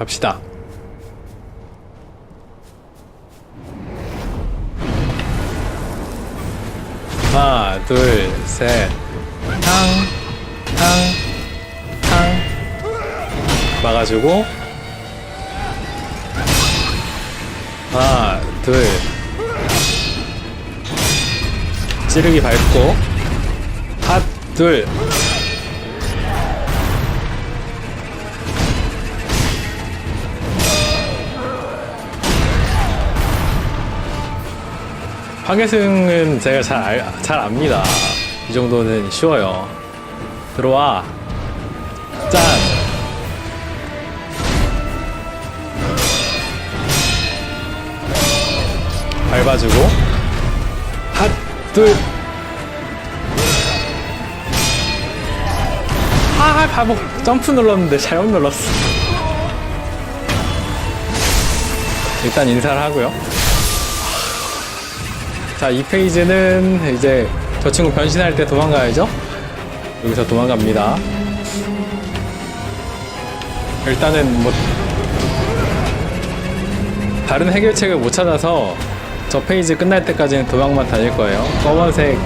갑시다. 하나, 둘, 셋. 탕, 탕, 탕. 막아주고. 하나, 둘. 찌르기 밟고. 핫, 둘. 파괴승은 제가 잘, 알, 잘 압니다. 이 정도는 쉬워요. 들어와. 짠! 밟아주고. 핫, 둘. 아, 바보. 점프 눌렀는데 잘못 눌렀어. 일단 인사를 하고요. 자, 이 페이지는 이제 저 친구 변신할 때 도망가야죠? 여기서 도망갑니다. 일단은 뭐, 다른 해결책을 못 찾아서 저 페이지 끝날 때까지는 도망만 다닐 거예요. 검은색,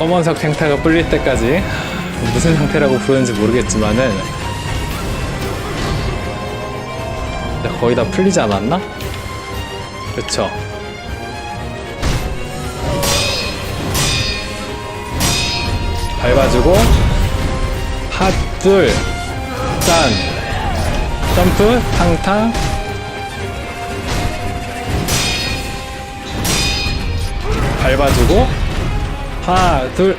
검은색 팽타가 뿔릴 때까지 무슨 상태라고 부르는지 모르겠지만은 거의 다 풀리지 않았나? 그쵸. 밟아주고, 핫, 둘, 짠, 점프, 탕탕, 밟아주고, 하나, 둘,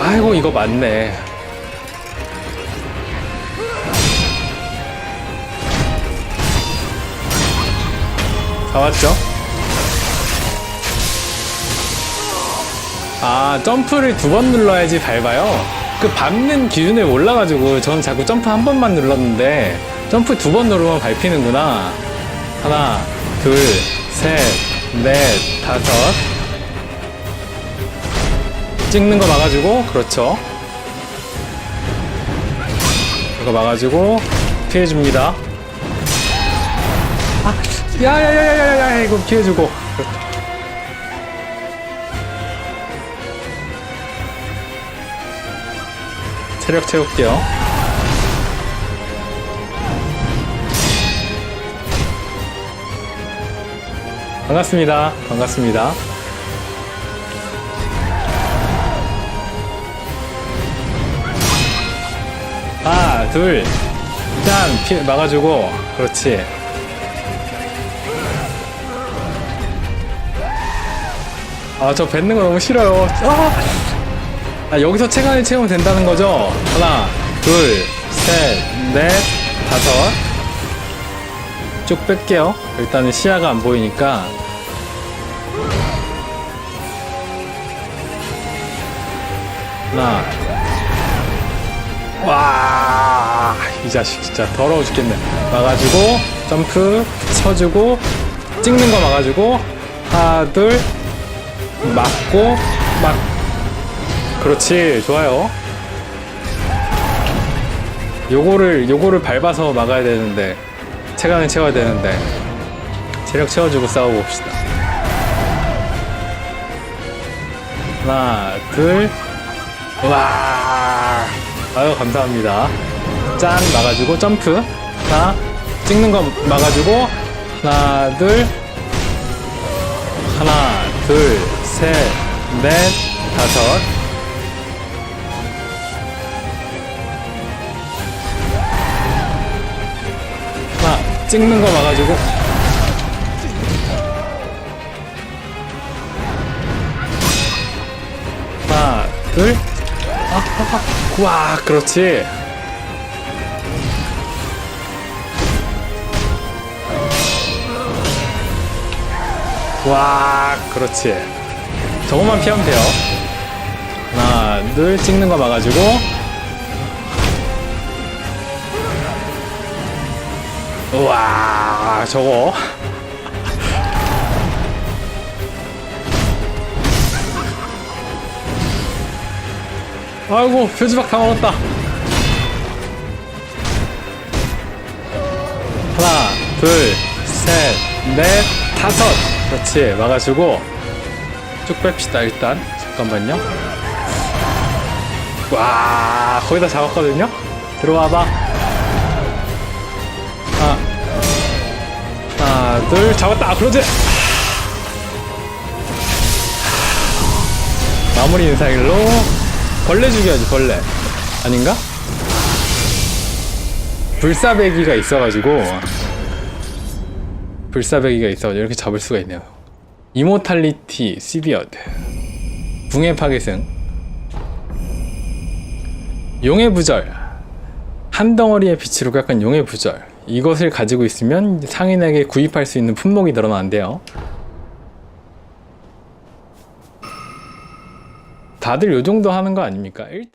아이고, 이거 맞네. 다 왔죠? 아, 점프를 두 번 눌러야지 밟아요. 그 밟는 기준에 몰라가지고 전 자꾸 점프 한 번만 눌렀는데 점프 두 번 누르면 밟히는구나. 하나, 둘, 셋, 넷, 다섯. 찍는 거 막아주고, 그렇죠. 이거 막아주고, 피해줍니다. 아, 야야야야야야 이거 피해주고. 체력 채울게요. 반갑습니다. 반갑습니다. 하나 둘짠 피 막아주고. 그렇지 아, 저 뱉는 거 너무 싫어요. 아! 아, 여기서 체간을 채우면 된다는 거죠? 하나, 둘, 셋, 넷, 다섯. 쭉 뺄게요. 일단은 시야가 안 보이니까. 하나. 와, 이 자식 진짜 더러워 죽겠네. 막아주고, 점프, 서주고, 찍는 거 막아주고, 하나, 둘, 맞고 막. 그렇지 좋아요. 요거를 요거를 밟아서 막아야 되는데 체간을 채워야 되는데 체력 채워주고 싸워봅시다. 하나 둘와. 아유 감사합니다. 짠 막아주고 점프. 하나 찍는 거 막아주고 하나 둘. 하나 둘 셋, 넷, 다섯. 하나, 찍는 거 막아주고. 하나, 둘. 아, 아, 아. 와, 그렇지. 와, 그렇지. 저것만 피하면 돼요. 하나, 둘, 찍는 거 막아주고. 우와, 저거. 아이고, 표지박 다 먹었다. 하나, 둘, 셋, 넷, 다섯. 그렇지. 막아주고 쭉 뺍시다 일단. 잠깐만요. 와, 거의 다 잡았거든요. 들어와봐. 하나, 하나, 둘, 잡았다. 아, 그러지. 마무리 인사일로 벌레 죽여야지 벌레 아닌가? 불사배기가 있어가지고 불사배기가 있어가지고 이렇게 잡을 수가 있네요 이모탈리티 시비어드 붕의 파괴승. 용의 부절. 한 덩어리의 빛으로 깎은 용의 부절. 이것을 가지고 있으면 상인에게 구입할 수 있는 품목이 늘어나는데요. 다들 요 정도 하는 거 아닙니까? 일-